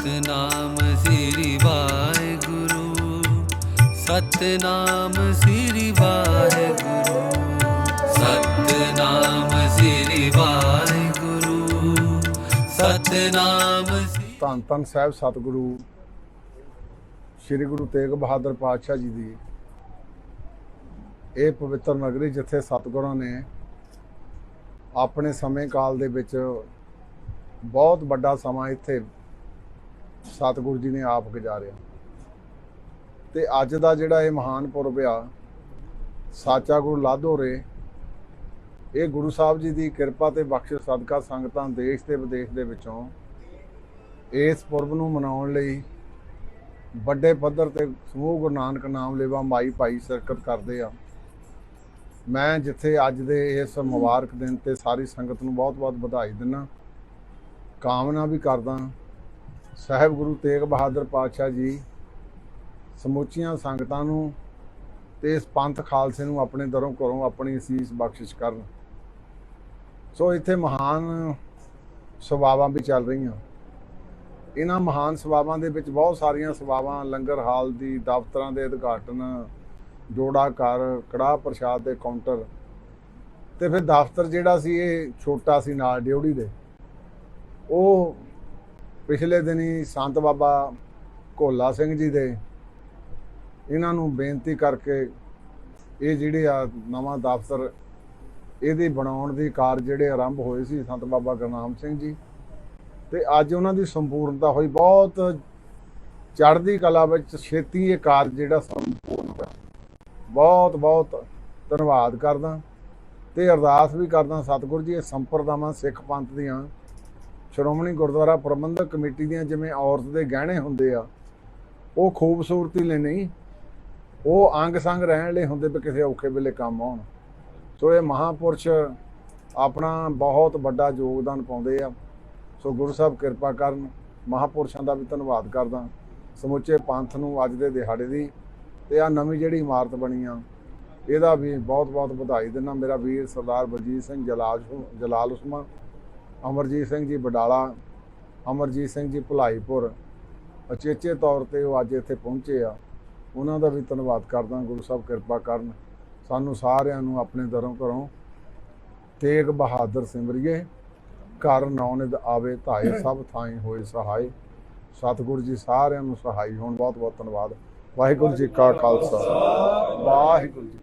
ਸਤਨਾਮ ਸ੍ਰੀ ਵਾਹਿਗੁਰੂ ਸਤਨਾਮ ਸ੍ਰੀ ਵਾਹਿਗੁਰੂ ਸਤਨਾਮ ਸ੍ਰੀ ਵਾਹਿਗੁਰੂ ਸਤਨਾਮ ਧੰਨ ਧੰਨ ਸਾਹਿਬ ਸਤਿਗੁਰੂ, ਸ੍ਰੀ ਗੁਰੂ ਤੇਗ ਬਹਾਦਰ ਪਾਤਸ਼ਾਹ ਜੀ ਦੀ। ਇਹ ਪਵਿੱਤਰ ਨਗਰੀ ਜਿੱਥੇ ਸਤਿਗੁਰਾਂ ਨੇ ਆਪਣੇ ਸਮੇਂ ਕਾਲ ਦੇ ਵਿੱਚ ਬਹੁਤ ਵੱਡਾ ਸਮਾਂ ਇੱਥੇ ਸਤਿਗੁਰੂ ਜੀ ਨੇ ਆਪ ਗੁਜ਼ਾਰਿਆ। ਤੇ ਅੱਜ ਦਾ ਜਿਹੜਾ ਇਹ ਮਹਾਨ ਪੁਰਬ ਆ, ਸਾਚਾ ਗੁਰੂ ਲਾਧੋਰੇ ਇਹ ਗੁਰੂ ਸਾਹਿਬ ਜੀ ਦੀ ਕਿਰਪਾ ਤੇ ਬਖਸ਼ਿਸ਼ ਸਦਕਾ ਸੰਗਤਾਂ ਦੇਸ਼ ਤੇ ਵਿਦੇਸ਼ ਦੇ ਵਿੱਚੋਂ ਇਸ ਪੁਰਬ ਨੂੰ ਮਨਾਉਣ ਲਈ ਵੱਡੇ ਪੱਧਰ ਤੇ ਸਮੂਹ ਗੁਰੂ ਨਾਨਕ ਨਾਮ ਲੇਵਾ ਮਾਈ ਭਾਈ ਸ਼ਿਰਕਤ ਕਰਦੇ ਆ। ਮੈਂ ਜਿੱਥੇ ਅੱਜ ਦੇ ਇਸ ਮੁਬਾਰਕ ਦਿਨ ਤੇ ਸਾਰੀ ਸੰਗਤ ਨੂੰ ਬਹੁਤ-ਬਹੁਤ ਵਧਾਈ ਦਿੰਦਾ। ਕਾਮਨਾ ਵੀ ਕਰਦਾ। ਸਾਹਿਬ ਗੁਰੂ ਤੇਗ ਬਹਾਦਰ ਪਾਤਸ਼ਾਹ ਜੀ, ਸਮੁੱਚੀਆਂ ਸੰਗਤਾਂ ਨੂੰ ਤੇ ਇਸ ਪੰਥ ਖਾਲਸੇ ਨੂੰ ਆਪਣੇ ਦਰੋਂ ਘਰੋਂ ਆਪਣੀ ਅਸੀਸ ਬਖਸ਼ਿਸ਼ ਕਰਨ। ਸੋ ਇੱਥੇ ਮਹਾਨ ਸੇਵਾਵਾਂ ਵੀ ਚੱਲ ਰਹੀਆਂ। ਇਹਨਾਂ ਮਹਾਨ ਸੇਵਾਵਾਂ ਦੇ ਵਿੱਚ ਬਹੁਤ ਸਾਰੀਆਂ ਸੇਵਾਵਾਂ ਲੰਗਰ ਹਾਲ ਦੀ, ਦਫ਼ਤਰਾਂ ਦੇ ਉਦਘਾਟਨ, ਜੋੜਾ ਘਰ, ਕੜਾਹ ਪ੍ਰਸ਼ਾਦ ਦੇ ਕਾਊਂਟਰ ਤੇ ਫਿਰ ਦਫ਼ਤਰ ਜਿਹੜਾ ਸੀ ਇਹ ਛੋਟਾ ਸੀ ਨਾਲ ਡਿਉੜੀ ਦੇ। ਉਹ ਪਿਛਲੇ ਦਿਨੀ ਸੰਤ ਬਾਬਾ ਕੋਲਾ ਸਿੰਘ ਜੀ ਦੇ ਇਹਨਾਂ ਨੂੰ ਬੇਨਤੀ ਕਰਕੇ ਇਹ ਜਿਹੜੇ ਆ ਨਵਾਂ ਦਫ਼ਤਰ ਇਹਦੇ ਬਣਾਉਣ ਦੀ ਕਾਰਜ ਜਿਹੜੇ ਆਰੰਭ ਹੋਏ ਸੀ ਸੰਤ ਬਾਬਾ ਗੁਰਨਾਮ ਸਿੰਘ ਜੀ, ਤੇ ਅੱਜ ਉਹਨਾਂ ਦੀ ਸੰਪੂਰਨਤਾ ਹੋਈ ਬਹੁਤ ਚੜ੍ਹਦੀ ਕਲਾ ਵਿੱਚ ਛੇਤੀ ਇਹ ਕਾਰਜ ਜਿਹੜਾ ਸੰਪੂਰਨ ਹੋਇਆ। ਬਹੁਤ ਬਹੁਤ ਧੰਨਵਾਦ ਕਰਦਾ ਤੇ ਅਰਦਾਸ ਵੀ ਕਰਦਾ ਸਤਿਗੁਰੂ ਜੀ, ਇਹ ਸੰਪਰਦਾਵਾਂ ਸਿੱਖ ਪੰਥ ਦੀਆਂ ਸ਼੍ਰੋਮਣੀ ਗੁਰਦੁਆਰਾ ਪ੍ਰਬੰਧਕ ਕਮੇਟੀ ਦੀਆਂ ਜਿਵੇਂ ਔਰਤ ਦੇ ਗਹਿਣੇ ਹੁੰਦੇ ਆ, ਉਹ ਖੂਬਸੂਰਤੀ ਲਈ ਨਹੀਂ, ਉਹ ਅੰਗ ਸੰਗ ਰਹਿਣ ਲਈ ਹੁੰਦੇ ਵੀ ਕਿਸੇ ਔਖੇ ਵੇਲੇ ਕੰਮ ਆਉਣ। ਸੋ ਇਹ ਮਹਾਪੁਰਸ਼ ਆਪਣਾ ਬਹੁਤ ਵੱਡਾ ਯੋਗਦਾਨ ਪਾਉਂਦੇ ਆ। ਸੋ ਗੁਰੂ ਸਾਹਿਬ ਕਿਰਪਾ ਕਰਨ, ਮਹਾਪੁਰਸ਼ਾਂ ਦਾ ਵੀ ਧੰਨਵਾਦ ਕਰਦਾ। ਸਮੁੱਚੇ ਪੰਥ ਨੂੰ ਅੱਜ ਦੇ ਦਿਹਾੜੇ ਦੀ, ਤੇ ਆ ਨਵੀਂ ਜਿਹੜੀ ਇਮਾਰਤ ਬਣੀ ਆ, ਇਹਦਾ ਵੀ ਬਹੁਤ-ਬਹੁਤ ਵਧਾਈ ਦਿੰਦਾ। ਮੇਰਾ ਵੀਰ ਸਰਦਾਰ ਬਲਜੀਤ ਸਿੰਘ ਜਲਾਲ ਜਲਾਲ ਉਸਮਾ ਅਮਰਜੀਤ ਸਿੰਘ ਜੀ ਬਡਾਲਾ, ਅਮਰਜੀਤ ਸਿੰਘ ਜੀ ਭੁਲਾਈਪੁਰ। ਅਚੇਚੇ ਤੌਰ ਤੇ ਉਹ ਅੱਜ ਇੱਥੇ ਪਹੁੰਚੇ ਆ। ਉਹਨਾਂ ਦਾ ਵੀ ਧੰਨਵਾਦ ਕਰਦਾ, ਗੁਰੂ ਸਾਹਿਬ ਕਿਰਪਾ ਕਰਨ। ਸਾਨੂੰ ਸਾਰਿਆਂ ਨੂੰ ਆਪਣੇ ਦਰੋਂ ਘਰੋਂ ਤੇਗ ਬਹਾਦਰ ਸਿਮਰਿਏ। ਘਰ ਨੌਨਿਦ ਆਵੇ, ਧਾਏ ਸਭ ਥਾਈ ਹੋਏ ਸਹਾਈ। ਸਤਿਗੁਰੂ ਜੀ ਸਾਰਿਆਂ ਨੂੰ ਸਹਾਈ ਹੋਣ। ਬਹੁਤ ਬਹੁਤ ਧੰਨਵਾਦ। ਵਾਹਿਗੁਰੂ ਜੀ ਕਾ ਖਾਲਸਾ। ਵਾਹਿਗੁਰੂ ਜੀ